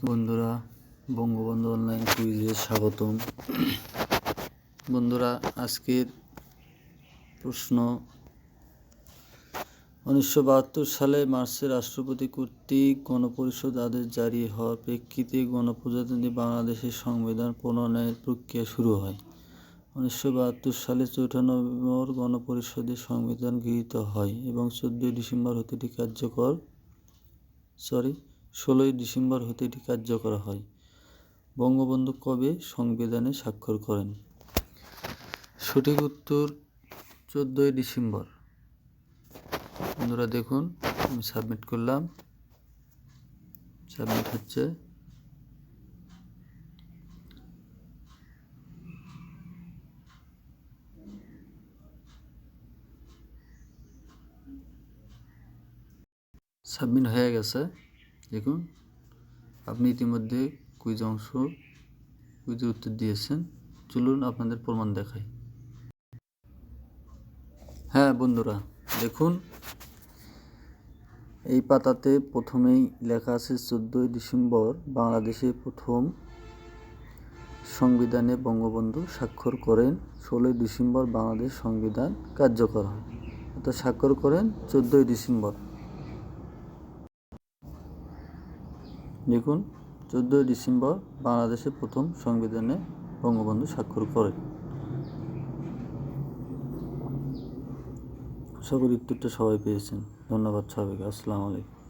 বন্ধুরা, বঙ্গবন্ধু অনলাইন কুইজে স্বাগতম। বন্ধুরা, আজকের প্রশ্ন, উনিশশো বাহাত্তর সালে মার্চে রাষ্ট্রপতি কর্তৃক গণপরিষদ আদেশ জারি হওয়ার প্রেক্ষিতে গণপ্রজাতন্ত্রী বাংলাদেশের সংবিধান প্রণয়নের প্রক্রিয়া শুরু হয়। উনিশশো বাহাত্তর সালে চৌঠা নভেম্বর গণপরিষদের সংবিধান গৃহীত হয় এবং চোদ্দোই ডিসেম্বর হতে এটি কার্যকর সরি ষোলোই ডিসেম্বর হতে এটি কার্যকর হয়। বঙ্গবন্ধু কবে সংবিধানে স্বাক্ষর করেন? সঠিক উত্তর চোদ্দোই ডিসেম্বর। বন্ধুরা দেখুন, আমি সাবমিট করলাম। সাবমিট হচ্ছে সাবমিট হয়ে গেছে। দেখুন, আপনি ইতিমধ্যে কুইজ অংশ কুইজের উত্তর দিয়েছেন। চলুন আপনাদের প্রমাণ দেখাই। হ্যাঁ বন্ধুরা, দেখুন, এই পাতাতে প্রথমেই লেখা আছে চোদ্দোই ডিসেম্বর বাংলাদেশে প্রথম সংবিধানে বঙ্গবন্ধু স্বাক্ষর করেন। ষোলোই ডিসেম্বর বাংলাদেশ সংবিধান কার্যকর হয়। অর্থাৎ স্বাক্ষর করেন চোদ্দোই ডিসেম্বর। দেখুন চোদ্দোই ডিসেম্বর বাংলাদেশে প্রথম সংবিধানে বঙ্গবন্ধু স্বাক্ষর করেন সকল উত্তরটা সবাই পেয়েছেন। ধন্যবাদ সবাইকে। আসসালামু আলাইকুম।